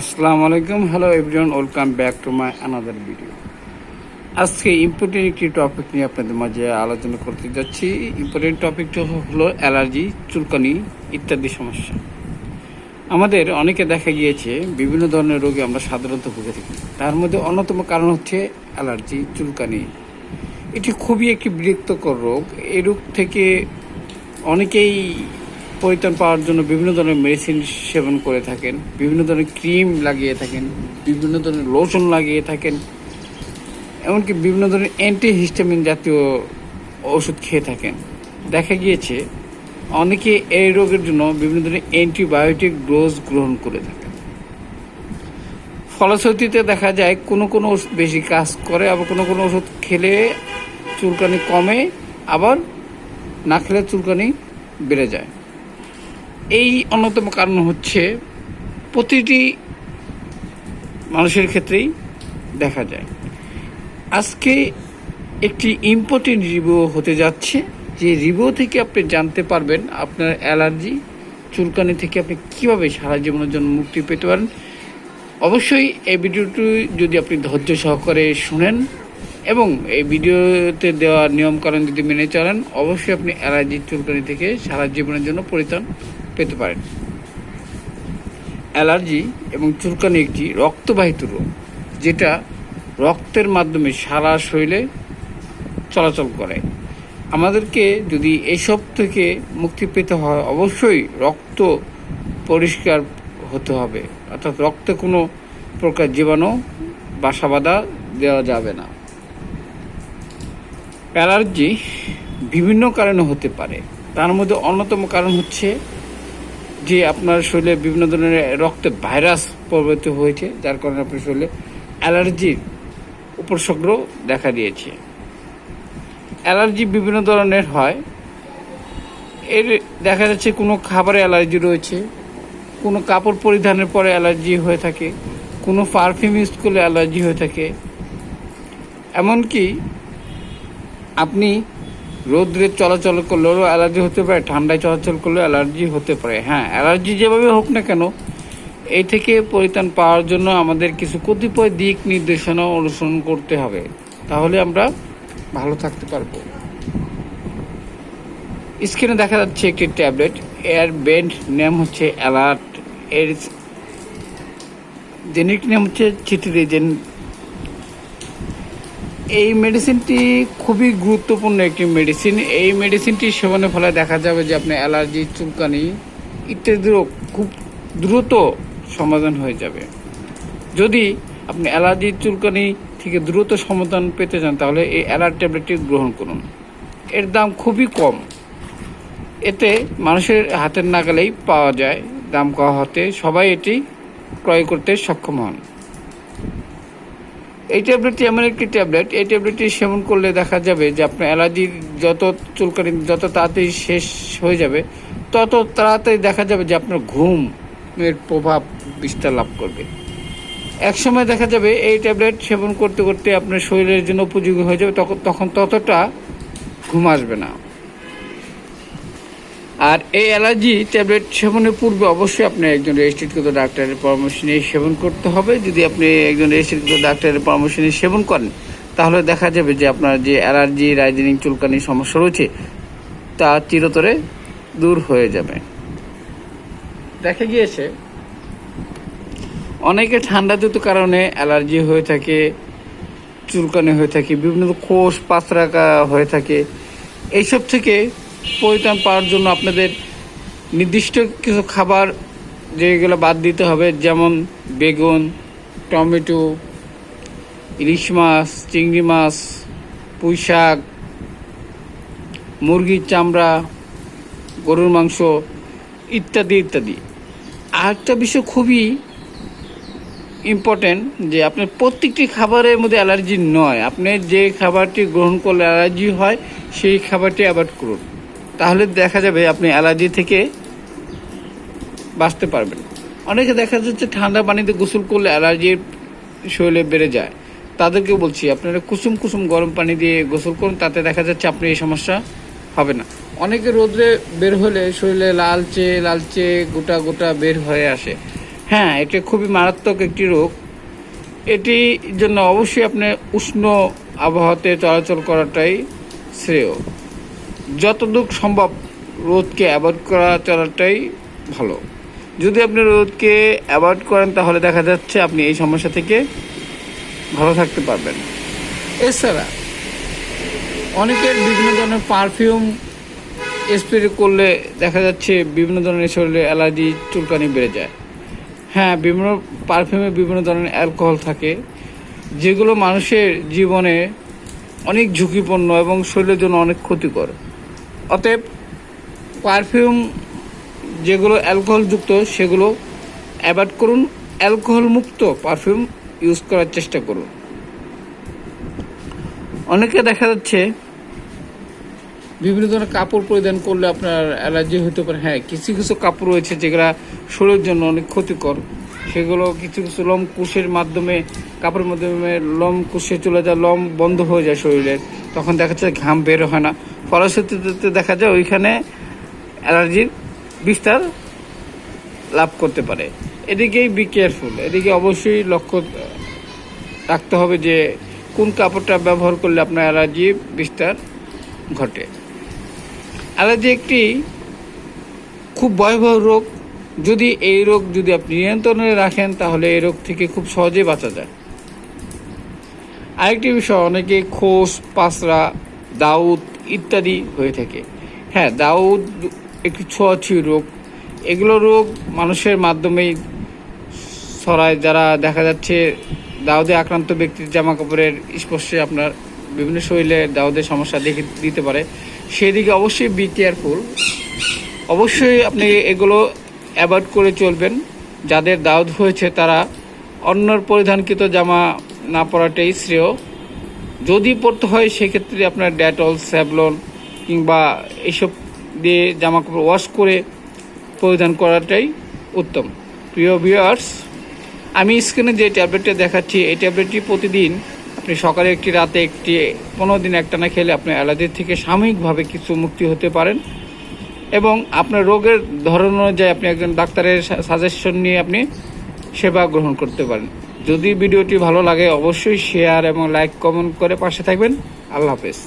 আসসালামু আলাইকুম। Hello everyone welcome back to my another video আজকে ইম্পর্টেন্ট একটি টপিক নিয়ে আপনাদের মাঝে আলোচনা করতে যাচ্ছি। ইম্পর্টেন্ট টপিকটা হলো অ্যালার্জি চুলকানি ইত্যাদি সমস্যা। আমাদের অনেকে দেখা গিয়েছে, বিভিন্ন ধরনের রোগে আমরা সাধারণত ভুগে থাকি। তার মধ্যে অন্যতম কারণ হচ্ছে অ্যালার্জি চুলকানি। এটি খুবই একটি বিরক্তকর রোগ। এই রোগ থেকে অনেকেই পরিত্রাণ পাওয়ার জন্য বিভিন্ন ধরনের মেডিসিন সেবন করে থাকেন, বিভিন্ন ধরনের ক্রিম লাগিয়ে থাকেন, বিভিন্ন ধরনের লোশন লাগিয়ে থাকেন, এমনকি বিভিন্ন ধরনের অ্যান্টিহিস্টামিন জাতীয় ওষুধ খেয়ে থাকেন। দেখা গিয়েছে, অনেকে এই রোগের জন্য বিভিন্ন ধরনের অ্যান্টিবায়োটিক ডোজ গ্রহণ করে থাকেন। ফলশ্রুতিতে দেখা যায়, কোনো কোনো ওষুধ বেশি কাজ করে, আবার কোনো কোনো ওষুধ খেলে চুলকানি কমে, আবার না খেলে চুলকানি বেড়ে যায়। এই অন্যতম কারণ হচ্ছে প্রতিটি মানুষের ক্ষেত্রেই দেখা যায়। আজকে একটি ইম্পর্টেন্ট রিভিউ হতে যাচ্ছে। যে রিভিউ থেকে আপনি জানতে পারবেন আপনার অ্যালার্জি, চুলকানি থেকে আপনি কীভাবে সারা জীবনের জন্য মুক্তি পেতে পারেন। অবশ্যই এই ভিডিওটি যদি আপনি ধৈর্য সহকারে শুনেন এবং এই ভিডিওতে দেওয়া নিয়মকানুন যদি মেনে চলেন, অবশ্যই আপনি অ্যালার্জি চুলকানি থেকে সারা জীবনের জন্য পরিত্রাণ পেতে পারেন। অ্যালার্জি এবং চুলকানি একটি রক্তবাহিত রোগ, যেটা রক্তের মাধ্যমে সারা শরীরে চলাচল করে। আমাদেরকে যদি এসব থেকে মুক্তি পেতে হয়, অবশ্যই রক্ত পরিষ্কার হতে হবে, অর্থাৎ রক্তে কোনো প্রকার জীবাণু, বাসা বাঁধা দেওয়া যাবে না। অ্যালার্জি বিভিন্ন কারণে হতে পারে। তার মধ্যে অন্যতম কারণ হচ্ছে যে আপনার শরীরে বিভিন্ন ধরনের রক্তে ভাইরাস প্রভাবিত হয়েছে, যার কারণে আপনার শরীরে অ্যালার্জির উপসর্গ দেখা দিয়েছে। অ্যালার্জি বিভিন্ন ধরনের হয়। এর দেখা যাচ্ছে কোনো খাবারে অ্যালার্জি রয়েছে, কোনো কাপড় পরিধানের পরে অ্যালার্জি হয়ে থাকে, কোনো পারফিউম ইউজ করলে অ্যালার্জি হয়ে থাকে। এমনকি আপনি রোদ্রে চলাচল করলেও অ্যালার্জি হতে পারে, ঠান্ডায় চলাচল করলেও অ্যালার্জি হতে পারে। হ্যাঁ অ্যালার্জি যেভাবে হোক না কেন, এই থেকে পরিত্রাণ পাওয়ার জন্য আমাদের কিছু কতিপয় দিক নির্দেশনা অনুসরণ করতে হবে। তাহলে আমরা ভালো থাকতে পারব। স্ক্রিনে দেখা যাচ্ছে একটি ট্যাবলেট, এর বেন্ড নেম হচ্ছে অ্যালার্ট। এর জেনেরিক নেম হচ্ছে চিটিরেজেন এই মেডিসিনটি খুবই গুরুত্বপূর্ণ একটি মেডিসিন এই মেডিসিনটি সেবনের ফলে দেখা যাবে যে আপনার অ্যালার্জি চুলকানি ইত্যাদি খুব দ্রুত সমাধান হয়ে যাবে। যদি আপনি অ্যালার্জি চুলকানি থেকে দ্রুত সমাধান পেতে চান, তাহলে এই অ্যালার্ট ট্যাবলেটটি গ্রহণ করুন। এর দাম খুবই কম। এতে মানুষের হাতের নাগালেই পাওয়া যায়, দাম কম হতে সবাই এটি ক্রয় করতে সক্ষম হন। এই ট্যাবলেটটি এমন একটি ট্যাবলেট, এই ট্যাবলেটটি সেবন করলে দেখা যাবে যে আপনার অ্যালার্জি যত চুলকানি, যত তাড়াতাড়ি শেষ হয়ে যাবে, তত তাড়াতাড়ি দেখা যাবে যে আপনার ঘুম এর প্রভাব বিস্তার লাভ করবে। এক সময় দেখা যাবে এই ট্যাবলেট সেবন করতে করতে আপনার শরীরের জন্য উপযোগী হয়ে যাবে তখন তখন ততটা ঘুম আসবে না। আর এই অ্যালার্জি ট্যাবলেট সেবনের পূর্বে অবশ্যই আপনি একজন রেজিস্ট্রিকৃত ডাক্তারের পরামর্শ নিয়ে সেবন করতে হবে। যদি আপনি একজন রেজিস্ট্রিকৃত ডাক্তারের পরামর্শ নিয়ে সেবন করেন, তাহলে দেখা যাবে যে আপনার যে অ্যালার্জি, রাইজিনিং, চুলকানির সমস্যা রয়েছে, তা চিরতরে দূর হয়ে যাবে। দেখা গিয়েছে, অনেকে ঠান্ডাজনিত কারণে অ্যালার্জি হয়ে থাকে, চুলকানি হয়ে থাকে, বিভিন্ন কোষ পাতরাকা হয়ে থাকে। এইসব থেকে পরিত্রাণ পাওয়ার জন্য আপনাদের নির্দিষ্ট কিছু খাবার যেগুলো বাদ দিতে হবে, যেমন বেগুন, টমেটো, ইলিশ মাছ, চিংড়ি মাছ, পুঁই শাক, মুরগির চামড়া, গরুর মাংস ইত্যাদি ইত্যাদি। আরেকটা বিষয় খুবই ইম্পর্টেন্ট যে আপনার প্রত্যেকটি খাবারের মধ্যে অ্যালার্জি নয়। আপনি যে খাবারটি গ্রহণ করলে অ্যালার্জি হয়, সেই খাবারটি অ্যাভয়েড করুন। তাহলে দেখা যাবে আপনি অ্যালার্জি থেকে বাঁচতে পারবেন। অনেকে দেখা যাচ্ছে ঠান্ডা পানিতে গোসল করলে অ্যালার্জির শরীরে বেড়ে যায়। তাদেরকে বলছি, আপনারা কুসুম কুসুম গরম পানি দিয়ে গোসল করুন, তাতে দেখা যাচ্ছে আপনি এই সমস্যা হবে না। অনেকে রোদ্রে বের হলে শরীরে লালচে লালচে গোটা গোটা বের হয়ে আসে। হ্যাঁ এটা খুবই মারাত্মক একটি রোগ। এটি জন্য অবশ্যই আপনি উষ্ণ আবহাওয়াতে চলাচল করাটাই শ্রেয়। যতদূর সম্ভব রোদকে অ্যাভয়েড করা, চলাটাই ভালো। যদি আপনি রোদকে অ্যাভয়েড করেন, তাহলে দেখা যাচ্ছে আপনি এই সমস্যা থেকে ভালো থাকতে পারবেন। এছাড়া অনেকের বিভিন্ন ধরনের পারফিউম স্প্রে করলে দেখা যাচ্ছে বিভিন্ন ধরনের শরীরে অ্যালার্জি চুলকানি বেড়ে যায়। হ্যাঁ বিভিন্ন পারফিউমে বিভিন্ন ধরনের অ্যালকোহল থাকে, যেগুলো মানুষের জীবনে অনেক ঝুঁকিপূর্ণ এবং শরীরের জন্য অনেক ক্ষতিকর। অতএব পারফিউম যেগুলো অ্যালকোহলযুক্ত সেগুলো অ্যাভয়েড করুন। অ্যালকোহল মুক্ত পারফিউম ইউজ করার চেষ্টা করুন। অনেকে দেখা যাচ্ছে বিভিন্ন ধরনের কাপড় পরিধান করলে আপনার অ্যালার্জি হতে পারে। হ্যাঁ কিছু কিছু কাপড় রয়েছে যেগুলা শরীরের জন্য অনেক ক্ষতিকর। সেগুলো কিছু কিছু লম কুশের মাধ্যমে, কাপড়ের মাধ্যমে লম কুশে চলে যায়, লম বন্ধ হয়ে যায় শরীরের তখন দেখা যাচ্ছে ঘাম বের হয় না। ফলশ্রুতিতে দেখা যায় ওইখানে অ্যালার্জির বিস্তার লাভ করতে পারে। এদিকেই বি কেয়ারফুল এদিকে অবশ্যই লক্ষ্য রাখতে হবে যে কোন কাপড়টা ব্যবহার করলে আপনার অ্যালার্জি বিস্তার ঘটে। অ্যালার্জি একটি খুব ভয়াবহ রোগ। যদি এই রোগ যদি আপনি নিয়ন্ত্রণে রাখেন, তাহলে এই রোগ থেকে খুব সহজেই বাঁচা যায়। আরেকটি বিষয়, অনেকে খোস পাসরা দাউদ ইত্যাদি হয়ে থাকে। হ্যাঁ দাউদ, একটি ছোঁয়াছুঁয়ি রোগ, এগুলো রোগ মানুষের মাধ্যমেই ছড়ায়। যারা দেখা যাচ্ছে দাউদে আক্রান্ত ব্যক্তির জামা কাপড়ের স্পর্শে আপনার বিভিন্ন শরীরে দাউদের সমস্যা দেখে দিতে পারে। সেদিকে অবশ্যই বি কেয়ারফুল অবশ্যই আপনি এগুলো অ্যাভয়েড করে চলবেন। যাদের দাউদ হয়েছে তারা অন্যর পরিধানকৃত জামা না পরাটাই শ্রেয়। যদি পড়তে হয়, সেক্ষেত্রে আপনার ডেটল স্যাভলন কিংবা এইসব দিয়ে জামা কাপড় ওয়াশ করে পরিধান করাটাই উত্তম। প্রিয় ভিউয়ার্স আমি স্ক্রিনে যে ট্যাবলেটটা দেখাচ্ছি, এই ট্যাবলেটটি প্রতিদিন আপনি সকালে একটি, রাতে একটি, পনেরো দিন একটানা খেলে আপনি অ্যালার্জির থেকে সাময়িকভাবে কিছু মুক্তি হতে পারেন এবং আপনার রোগের ধরন অনুযায়ী আপনি একজন ডাক্তারের সাজেশন নিয়ে আপনি সেবা গ্রহণ করতে পারেন। যদি ভিডিওটি ভালো লাগে অবশ্যই শেয়ার এবং লাইক কমেন্ট করে পাশে থাকবেন। আল্লাহ হাফেজ।